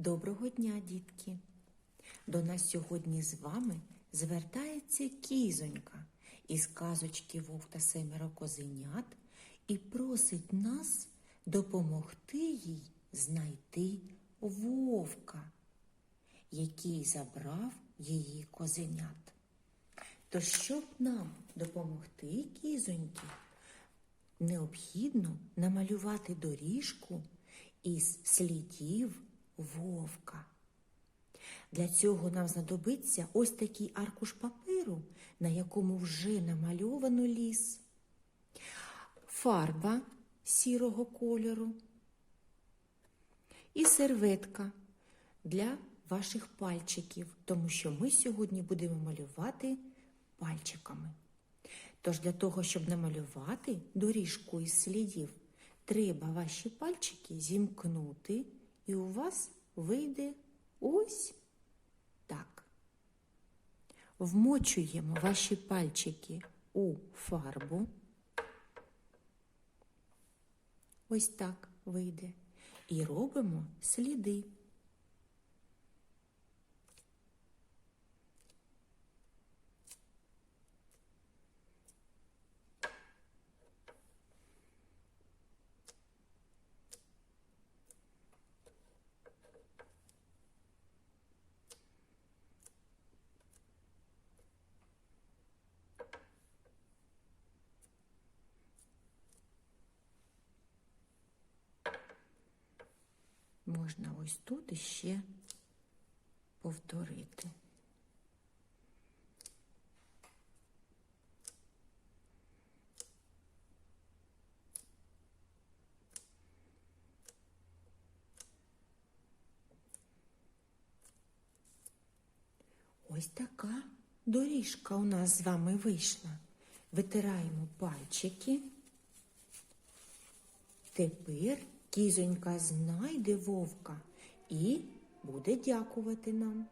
Доброго дня, дітки! До нас сьогодні з вами звертається кізонька із казочки Вовк та семеро козенят і просить нас допомогти їй знайти вовка, який забрав її козенят. То щоб нам допомогти кізоньки, необхідно намалювати доріжку із слідів вовка. Для цього нам знадобиться ось такий аркуш паперу, на якому вже намальовано ліс, фарба сірого кольору і серветка для ваших пальчиків, тому що ми сьогодні будемо малювати пальчиками. Тож для того, щоб намалювати доріжку із слідів, треба ваші пальчики зімкнути, і у вас вийде ось так. Вмочуємо ваші пальчики у фарбу. Ось так вийде. І робимо сліди. Можна ось тут іще повторити. Ось така доріжка у нас з вами вийшла. Витираємо пальчики. Тепер кізонька знайде вовка і буде дякувати нам.